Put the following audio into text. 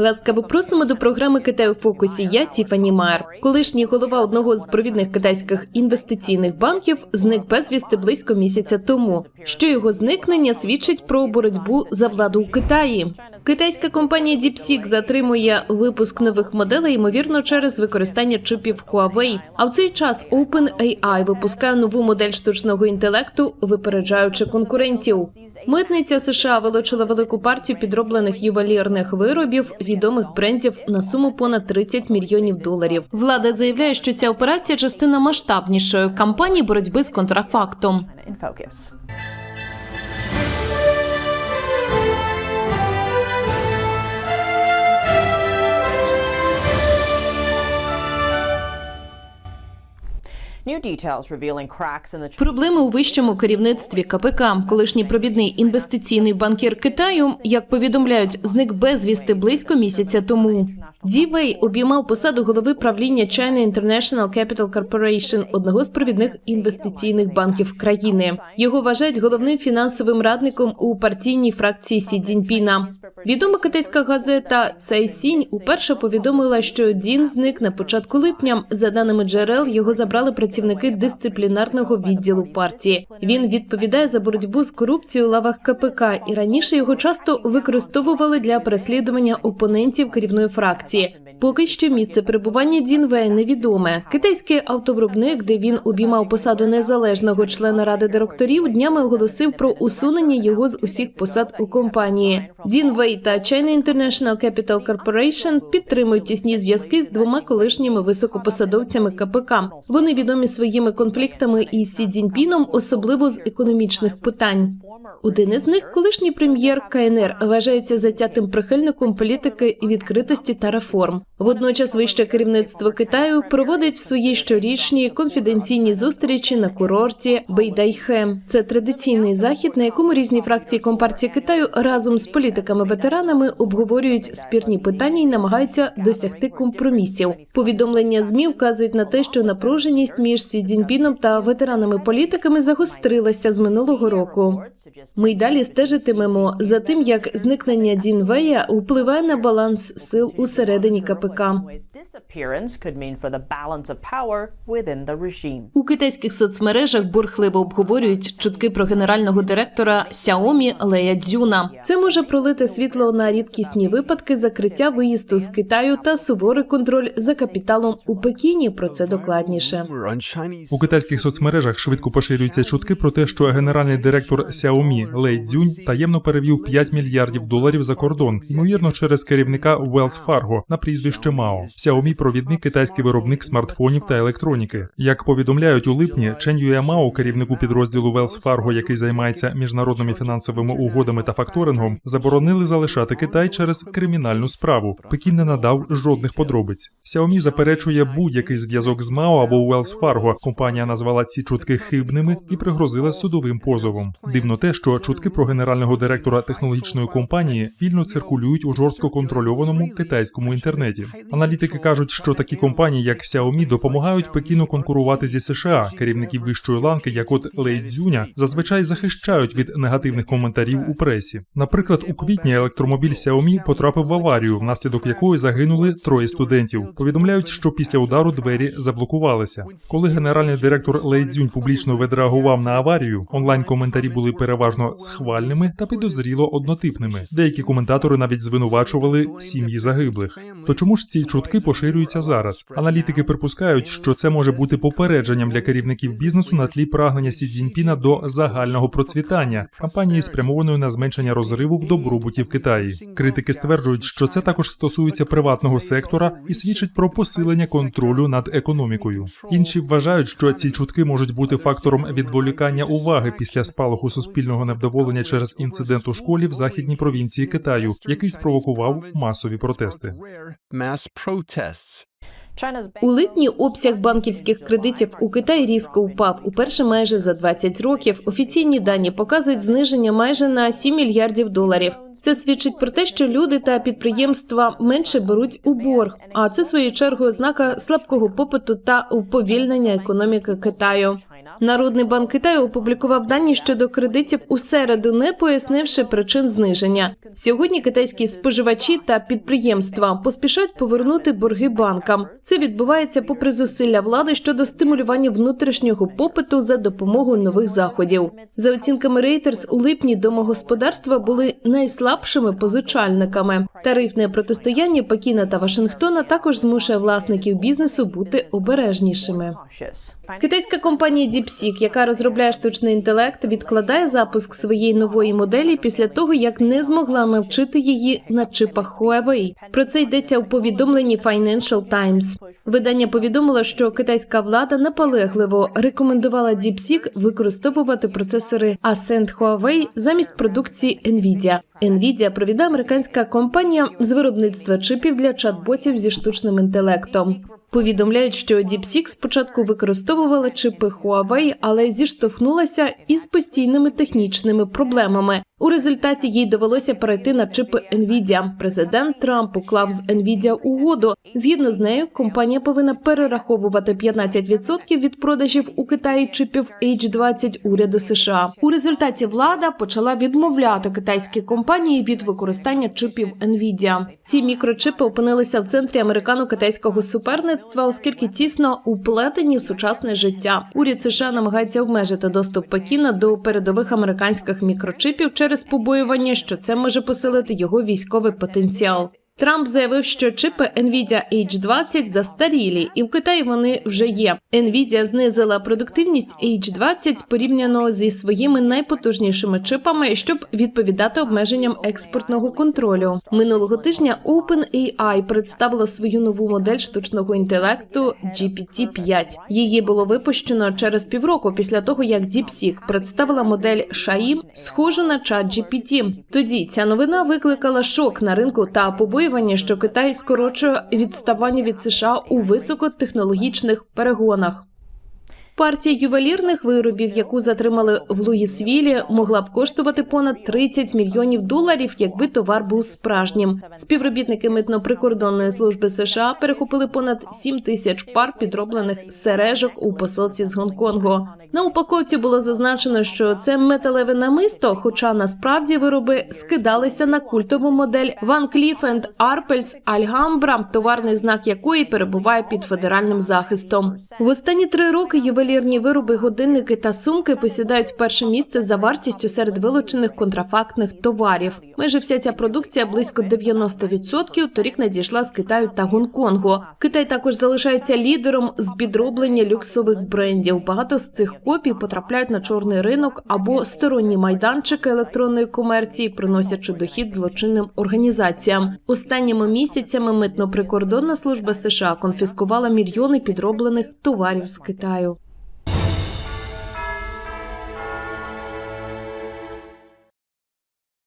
Ласкаво просимо до програми Китай у фокусі. Я Тіфані Майер. Колишній голова одного з провідних китайських інвестиційних банків зник безвісти близько місяця тому. Що його зникнення свідчить про боротьбу за владу у Китаї. Китайська компанія DeepSeek затримує випуск нових моделей, ймовірно, через використання чипів Huawei. А в цей час OpenAI випускає нову модель штучного інтелекту, випереджаючи конкурентів. Митниця США вилучила велику партію підроблених ювелірних виробів відомих брендів на суму понад 30 мільйонів доларів. Влада заявляє, що ця операція частина масштабнішої кампанії боротьби з контрафактом. Проблеми у вищому керівництві КПК. Колишній провідний інвестиційний банкір Китаю, як повідомляють, зник безвісти близько місяця тому. Ді Вей обіймав посаду голови правління China International Capital Corporation, одного з провідних інвестиційних банків країни. Його вважають головним фінансовим радником у партійній фракції Сі Цзіньпіна. Відома китайська газета Цей Сінь уперше повідомила, що Дін зник на початку липня. За даними джерел, його забрали працівники дисциплінарного відділу партії. Він відповідає за боротьбу з корупцією у лавах КПК, і раніше його часто використовували для переслідування опонентів керівної фракції. Поки що місце перебування Дінвея невідоме. Китайський автовиробник, де він обіймав посаду незалежного члена ради директорів, днями оголосив про усунення його з усіх посад у компанії. Дінвей та China International Capital Corporation підтримують тісні зв'язки з двома колишніми високопосадовцями КПК. Вони відомі своїми конфліктами із Сі Цзіньпіном, особливо з економічних питань. Один із них, колишній прем'єр КНР, вважається затятим прихильником політики і відкритості та реформ. Водночас вище керівництво Китаю проводить свої щорічні конфіденційні зустрічі на курорті Бейдайхе. Це традиційний захід, на якому різні фракції компартії Китаю разом з політиками-ветеранами обговорюють спірні питання і намагаються досягти компромісів. Повідомлення змі вказують на те, що напруженість між Сі Цзіньпіном та ветеранами-політиками загострилася з минулого року. Ми й далі стежитимемо за тим, як зникнення Дінвея впливає на баланс сил усередині КПК. Regime. У китайських соцмережах бурхливо обговорюють чутки про генерального директора Xiaomi Лея Цзюна. Це може пролити світло на рідкісні випадки закриття виїзду з Китаю та суворий контроль за капіталом у Пекіні. Про це докладніше. У китайських соцмережах швидко поширюються чутки про те, що генеральний директор Xiaomi Лей Цзюнь таємно перевів 5 мільярдів доларів за кордон, ймовірно, через керівника Wells Fargo на прізвище Мао. Xiaomi – провідний китайський виробник смартфонів та електроніки. Як повідомляють у липні, Чен Юе Мао, керівнику підрозділу Wells Fargo, який займається міжнародними фінансовими угодами та факторингом, заборонили залишати Китай через кримінальну справу. Пекін не надав жодних подробиць. Xiaomi заперечує будь-який зв'язок з Мао або Wells Fargo. Компанія назвала ці чутки хибними і пригрозила судовим позовом. Дивно те, що чутки про генерального директора технологічної компанії вільно циркулюють у жорстко контрольованому китайському інтернеті. Аналітики кажуть, що такі компанії, як Xiaomi, допомагають Пекіну конкурувати зі США. Керівників вищої ланки, як от Лей Цзюня, зазвичай захищають від негативних коментарів у пресі. Наприклад, у квітні електромобіль Xiaomi потрапив в аварію, внаслідок якої загинули троє студентів. Повідомляють, що після удару двері заблокувалися. Коли генеральний директор Лей Цзюнь публічно відреагував на аварію, онлайн коментарі були переважно схвальними та підозріло однотипними. Деякі коментатори навіть звинувачували сім'ї загиблих. То чому ж ці чутки поширюються зараз? Аналітики припускають, що це може бути попередженням для керівників бізнесу на тлі прагнення Сі Цзіньпіна до загального процвітання кампанії, спрямованої на зменшення розриву в добробуті в Китаї. Критики стверджують, що це також стосується приватного сектора і свідчить про посилення контролю над економікою. Інші вважають, що ці чутки можуть бути фактором відволікання уваги після спалаху суспільного невдоволення через інцидент у школі в західній провінції Китаю, який спровокував масові протести. Mass protests. У липні обсяг банківських кредитів у Китаї різко впав уперше майже за 20 років. Офіційні дані показують зниження майже на 7 мільярдів доларів. Це свідчить про те, що люди та підприємства менше беруть у борг. А це своєю чергою ознака слабкого попиту та уповільнення економіки Китаю. Народний банк Китаю опублікував дані щодо кредитів у середу, не пояснивши причин зниження. Сьогодні китайські споживачі та підприємства поспішають повернути борги банкам. Це відбувається попри зусилля влади щодо стимулювання внутрішнього попиту за допомогою нових заходів. За оцінками Reuters, у липні домогосподарства були найслабшими позичальниками. Тарифне протистояння Пекіна та Вашингтона також змушує власників бізнесу бути обережнішими. Китайська компанія DeepSeek, яка розробляє штучний інтелект, відкладає запуск своєї нової моделі після того, як не змогла навчити її на чипах Huawei. Про це йдеться у повідомленні Financial Times. Видання повідомило, що китайська влада наполегливо рекомендувала DeepSeek використовувати процесори Ascend Huawei замість продукції Nvidia. Nvidia – провідна американська компанія з виробництва чипів для чат-ботів зі штучним інтелектом. Повідомляють, що DeepSeek спочатку використовувала чипи Huawei, але зіштовхнулася із постійними технічними проблемами. У результаті їй довелося перейти на чипи Nvidia. Президент Трамп уклав з Nvidia угоду. Згідно з нею, компанія повинна перераховувати 15% від продажів у Китаї чипів H20 уряду США. У результаті влада почала відмовляти китайські компанії від використання чипів Nvidia. Ці мікрочипи опинилися в центрі американо-китайського суперництва, оскільки тісно уплетені в сучасне життя. Уряд США намагається обмежити доступ Пекіна до передових американських мікрочипів через побоювання, що це може посилити його військовий потенціал. Трамп заявив, що чипи Nvidia H20 застарілі, і в Китаї вони вже є. Nvidia знизила продуктивність H20 порівняно зі своїми найпотужнішими чипами, щоб відповідати обмеженням експортного контролю. Минулого тижня OpenAI представило свою нову модель штучного інтелекту GPT-5. Її було випущено через півроку після того, як DeepSeek представила модель Shai, схожу на ChatGPT. Тоді ця новина викликала шок на ринку та побоювання, що Китай скорочує відставання від США у високотехнологічних перегонах. Партія ювелірних виробів, яку затримали в Луїсвілі, могла б коштувати понад 30 мільйонів доларів, якби товар був справжнім. Співробітники митно-прикордонної служби США перехопили понад 7 тисяч пар підроблених сережок у посилці з Гонконгу. На упаковці було зазначено, що це металеве намисто, хоча насправді вироби скидалися на культову модель Van Cleef Arpels Alhambra, товарний знак якої перебуває під федеральним захистом. В останні три роки ювелірні вироби, годинники та сумки посідають перше місце за вартістю серед вилучених контрафактних товарів. Майже вся ця продукція близько 90% торік надійшла з Китаю та Гонконгу. Китай також залишається лідером з підроблення люксових брендів. Багато з цих копій потрапляють на чорний ринок або сторонні майданчики електронної комерції, приносячи дохід злочинним організаціям. Останніми місяцями митно-прикордонна служба США конфіскувала мільйони підроблених товарів з Китаю.